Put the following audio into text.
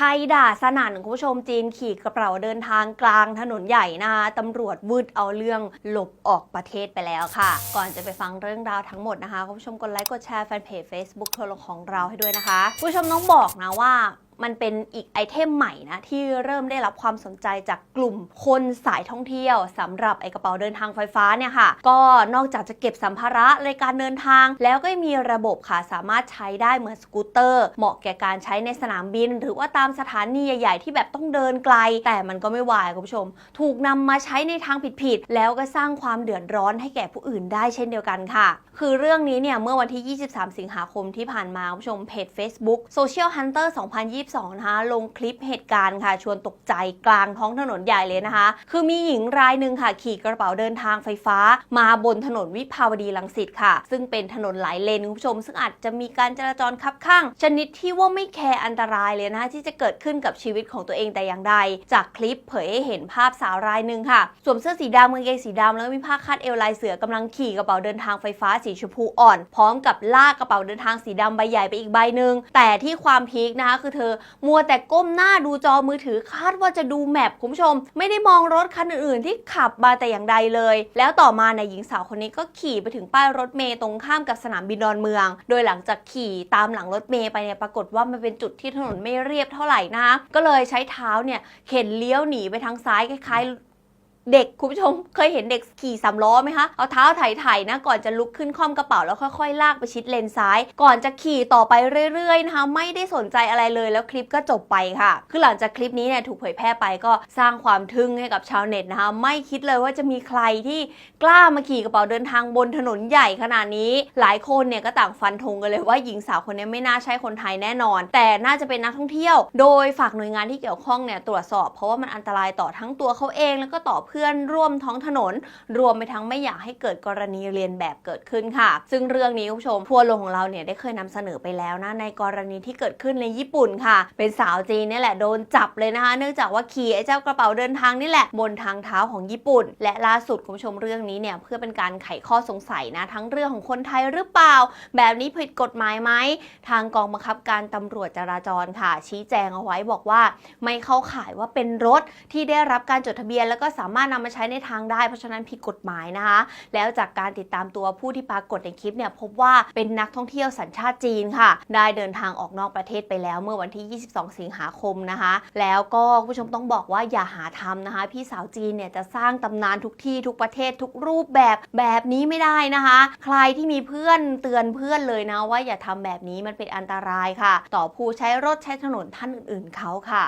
ไทยด่าสนั่นคุณผู้ชมจีนขี่กระเป๋าเดินทางกลางถนนใหญ่นะคะตำรวจวืดเอาเรื่องหลบออกประเทศไปแล้วค่ะ ก่อนจะไปฟังเรื่องราวทั้งหมดนะคะคุณผู้ชมกดไลค์กดแชร์แฟนเพจ Facebook ทัวร์ลงของเราให้ด้วยนะคะคุณผู้ชมต้องบอกนะว่า มันเป็นอีกไอเทมใหม่นะ ที่เริ่มได้รับความสนใจจากกลุ่มคนสายท่องเที่ยวสำหรับไอกระเป๋าเดินทางไฟฟ้าเนี่ยค่ะ ก็นอกจากจะเก็บสัมภาระในการเดินทาง แล้วก็มีระบบค่ะสามารถใช้ได้เหมือนสกูตเตอร์ เหมาะแก่การใช้ในสนามบิน หรือว่าตามสถานีใหญ่ ๆ ที่แบบต้องเดินไกล แต่มันก็ไม่วายคุณผู้ชม ถูกนำมาใช้ในทางผิดๆแล้วก็สร้างความเดือดร้อนให้แก่ผู้อื่นได้เช่นเดียวกันค่ะ คือเรื่องนี้เนี่ยเมื่อวันที่ 23 สิงหาคมที่ผ่านมาคุณผู้ชมเพจ Facebook Social Hunter 22 นะคะ ลงคลิปเหตุการณ์ค่ะ ชวนตกใจกลางท้องถนนใหญ่เลยนะคะ คือมีหญิงรายหนึ่งค่ะ ขี่กระเป๋าเดินทางไฟฟ้า มาบนถนนวิภาวดีรังสิตค่ะ ซึ่งเป็นถนนหลายเลนคุณผู้ชม ซึ่งอาจจะมีการจราจรคับข้าง ชนิดที่ว่าไม่แคร์อันตรายเลยนะคะที่จะเกิดขึ้นกับชีวิตของตัวเองแต่อย่างใด จากคลิปเผยให้เห็นภาพสาวรายหนึ่งค่ะสวมเสื้อสีดำกางเกงสีดำแล้วมีผ้าคาดเอวลายเสือกำลังขี่กระเป๋าเดินทางไฟฟ้าสีชมพูอ่อน พร้อมกับลากกระเป๋าเดินทางสีดำใบใหญ่ไปอีกใบหนึ่งแต่ที่ความพีคนะคะคือเธอมัวแต่ก้มหน้าดูจอมือถือคาดว่าจะดูแมพคุณผู้ชม ไม่ได้มองรถคันอื่นๆ ที่ขับมาแต่อย่างใดเลย แล้วต่อมาในหญิงสาวคนนี้ก็ขี่ไปถึงป้ายรถเมย์ตรงข้ามกับสนามบินดอนเมือง โดยหลังจากขี่ตามหลังรถเมย์ไปเนี่ยปรากฏว่ามันเป็นจุดที่ถนนไม่เรียบเท่าไหร่นะคะก็เลยใช้เท้าเนี่ยเข็นเลี้ยวหนีไปทางซ้ายคล้ายๆ เด็กคุณผู้ชมเคยเห็นเด็กขี่สามล้อไหมคะ เอาเท้าไถ่ๆนะ ก่อนจะลุกขึ้นคล่อมกระเป๋าแล้วค่อยๆ ลากไปชิดเลนซ้าย ก่อนจะขี่ต่อไปเรื่อยๆนะคะ ไม่ได้สนใจอะไรเลยแล้วคลิปก็จบไปค่ะ คือหลังจากคลิปนี้เนี่ยถูกเผยแพร่ไปก็สร้างความทึ่งให้กับชาวเน็ตนะคะ ไม่คิดเลยว่าจะมีใครที่กล้ามาขี่กระเป๋าเดินทางบนถนนใหญ่ขนาดนี้ หลายคนเนี่ยก็ต่างฟันธงกันเลยว่าหญิงสาวคนนี้ไม่น่าใช่คนไทยแน่นอน แต่น่าจะเป็นนักท่องเที่ยว โดยฝากหน่วยงานที่เกี่ยวข้องเนี่ยตรวจสอบ เพราะว่ามันอันตรายต่อทั้งตัวเขาเองแล้วก็ต่อเพื่อนื่อนร่วมท้องถนน รวมไปทั้งไม่อยากให้เกิดกรณีเรียนแบบเกิดขึ้นค่ะ ซึ่งเรื่องนี้คุณผู้ชมทัวร์ลงของเราเนี่ยได้เคยนำเสนอไปแล้วนะในกรณีที่เกิดขึ้นในญี่ปุ่นค่ะ เป็นสาวจีนนี่แหละโดนจับเลยนะคะ เนื่องจากว่าขี่ไอ้เจ้ากระเป๋าเดินทางนี่แหละบนทางเท้าของญี่ปุ่น และล่าสุดคุณผู้ชมเรื่องนี้เนี่ยเพื่อเป็นการไขข้อสงสัยนะทั้งเรื่องของคนไทยหรือเปล่า แบบนี้ผิดกฎหมายไหมทางกองบังคับการตำรวจจราจรค่ะ ชี้แจงเอาไว้บอกว่า ไม่เข้าข่ายว่าเป็นรถที่ได้รับการจดทะเบียน แล้วก็สามารถนำมาใช้ในทางได้ เพราะฉะนั้นผิดกฎหมายนะคะ แล้วจากการติดตามตัวผู้ที่ปรากฏในคลิปเนี่ยพบว่าเป็นนักท่องเที่ยวสัญชาติจีนค่ะ ได้เดินทางออกนอกประเทศไปแล้วเมื่อวันที่ 22 สิงหาคมนะคะ แล้วก็ผู้ชมต้องบอกว่าอย่าหาทำนะคะ พี่สาวจีนเนี่ยจะสร้างตำนานทุกที่ทุกประเทศทุกรูปแบบแบบนี้ไม่ได้นะคะ ใครที่มีเพื่อนเตือนเพื่อนเลยนะว่าอย่าทำแบบนี้มันเป็นอันตรายค่ะ ต่อผู้ใช้รถใช้ถนนท่านอื่นๆเขาค่ะ